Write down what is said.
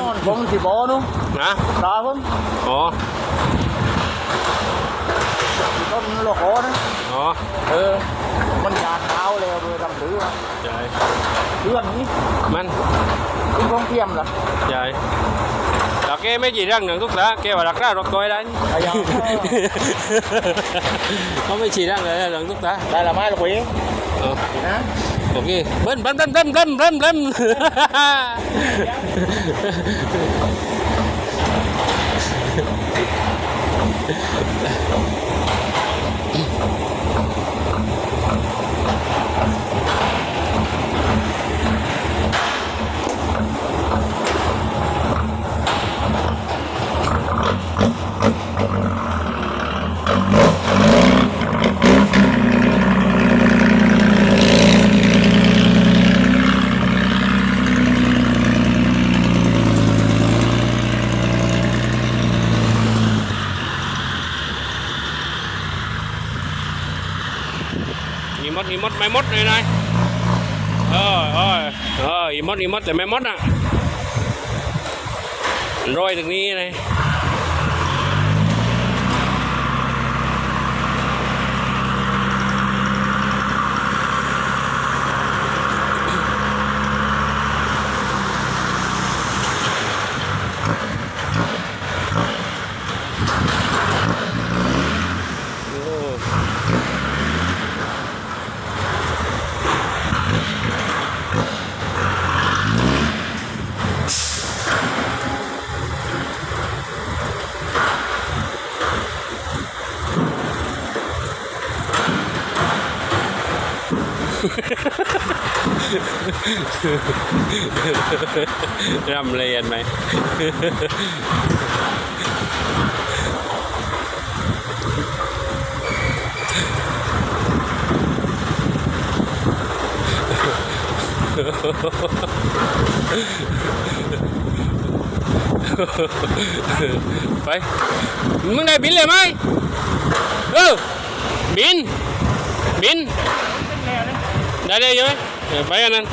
นอนผมที่บ่อนู้นนะตาผมอ๋อที่ต้นโลโก้นะอ๋อเออ มันยาเท้าแล้วเลยดำถือใช่เพื่อนนี่มันคุณคงเทียมล่ะใช่แต่แกไม่จีเรื่องหนึ่งทุกละแกว่ารักษารักตัวได้นี่ไอ้ยังเขาไม่ฉีดเรื่องเลยหนึ่งทุกละได้ละไม้ละคุยอ๋อนะ โอเคเบิ้ลเบิ้ลเบิ้ลเบิ้ลเบิ้ลเบิ้ลเบิ้ล อีมดอีมดไม่มดเลยนายเออเออเอออีมดอีมดแต่ไม่มดอะโรยตรงนี้เลย โอ้ ร่ำเรียนไหมไป มึงได้บินเลยไหมเออบิน บิน ได้เลย